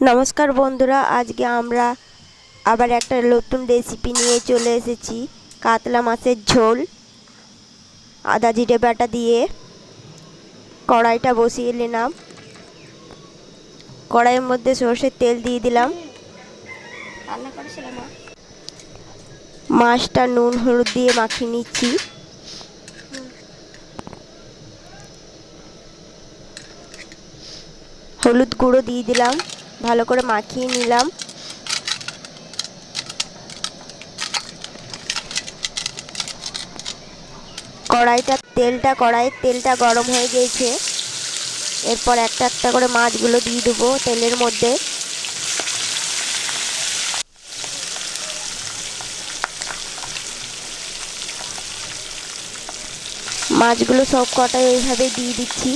নমস্কার বন্ধুরা আজকে আমরা আবার একটা নতুন রেসিপি নিয়ে চলে এসেছি কাতলা মাছের ঝোল। আদা জিরে বাটা দিয়ে কড়াইটা বসিয়ে নিলাম। কড়াইয়ের মধ্যে সর্ষের তেল দিয়ে দিলাম। মাছটা নুন হলুদ দিয়ে মাখিয়ে নিচ্ছি। হলুদ গুঁড়ো দিয়ে দিলাম। ভালো করে মাখিয়ে নিলাম। কড়াইটা, তেলটা, কড়াইয়ের তেলটা গরম হয়ে গিয়েছে এরপর একটা একটা করে মাছগুলো দিয়ে দেবো তেলের মধ্যে। মাছগুলো সব কটাই এইভাবে দিয়ে দিচ্ছি।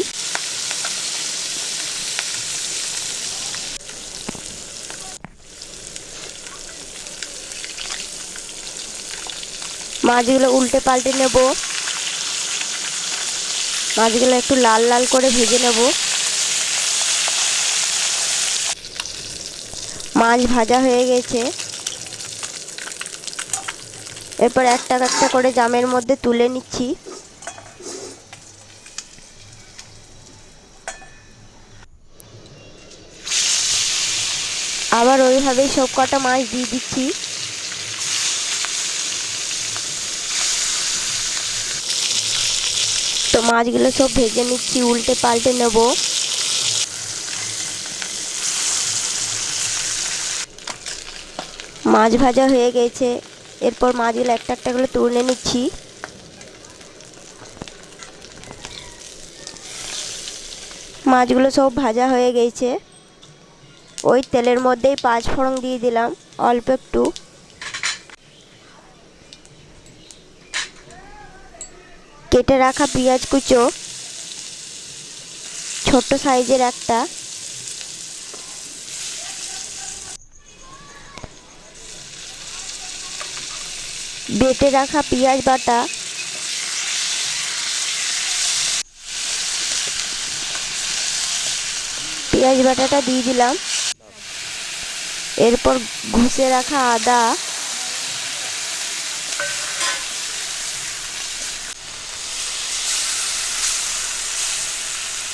মাছগুলো উল্টে পাল্টে নেব। মাছগুলো একটু লাল লাল করে ভেজে নেব। মাছ ভাজা হয়ে গেছে। এরপর একটা একটা করে জামের মধ্যে তুলে নিচ্ছি। আবার ওইভাবেই সব কটা মাছ দিয়ে দিচ্ছি। মাছগুলো সব ভেজে নিচ্ছি, উল্টে পাল্টে নেব। মাছ ভাজা হয়ে গেছে। এরপর মাছগুলো একটা একটা করে তুলে নিচ্ছি। মাছগুলো সব ভাজা হয়ে গেছে। ওই তেলের মধ্যেই পাঁচ ফোড়ন দিয়ে দিলাম, অল্প একটু। কেটে রাখা পেঁয়াজ কুচো, ছোট সাইজের একটা। বেটে রাখা পেঁয়াজ বাটা। পেঁয়াজ বাটাটা দিয়ে দিলাম। এরপর ঘুষে রাখা আদা।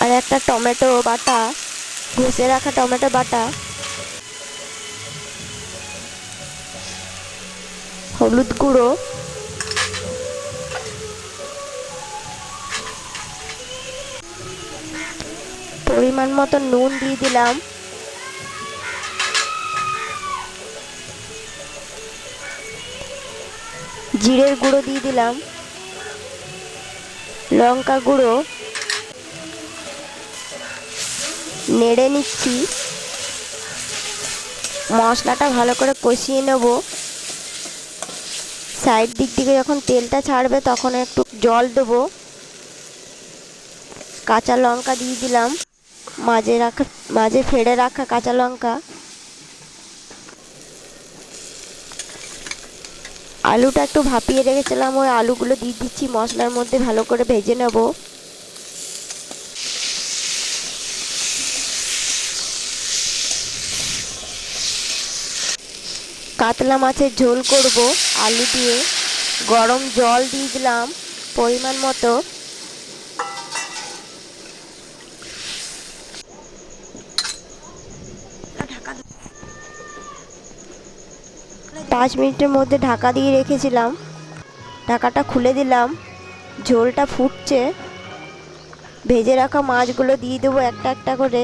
আর একটা টমেটো বাটা ঘষে রাখা টমেটো বাটা। হলুদ গুঁড়ো। পরিমাণ মতো নুন দিয়ে দিলাম। জিরের গুঁড়ো দিয়ে দিলাম। লঙ্কা গুঁড়ো। নেড়ে নিচ্ছি। মশলাটা ভালো করে কষিয়ে নেব। সাইড দিক থেকে যখন তেলটা ছাড়বে তখন একটু জল দেবো। কাঁচা লঙ্কা দিয়ে দিলাম। মাঝে রাখা, মাঝে ফেড়ে রাখা কাঁচা লঙ্কা। আলুটা একটু ভাপিয়ে রেখেছিলাম, ওই আলুগুলো দিয়ে দিচ্ছি, মশলার মধ্যে ভালো করে ভেজে নেব। কাতলা মাছের ঝোল করব, আলু দিয়ে। গরম জল দিয়ে দিলাম, পরিমাণ মতো। পাঁচ মিনিটের মধ্যে ঢাকা দিয়ে রেখেছিলাম। ঢাকাটা খুলে দিলাম, ঝোলটা ফুটছে। ভেজে রাখা মাছগুলো দিয়ে দেবো একটা একটা করে।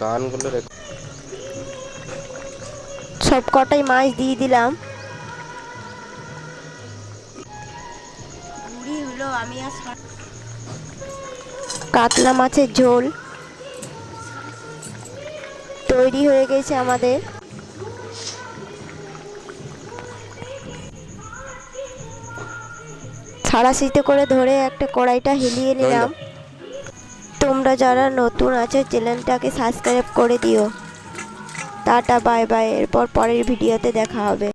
গানগুলো সব কটাই মাছ দিয়ে দিলাম। হলো আমি আর কাতলা মাছের ঝোল। তৈরি হয়ে গেছে আমাদের। ছাড়াশিতে করে ধরে একটা কড়াইটা হিলিয়ে নিলাম। তোমরা যারা নতুন আছো, চ্যানেলটাকে সাবস্ক্রাইব করে দিও। Tata, bye bye. এরপর পরের ভিডিওতে দেখা হবে।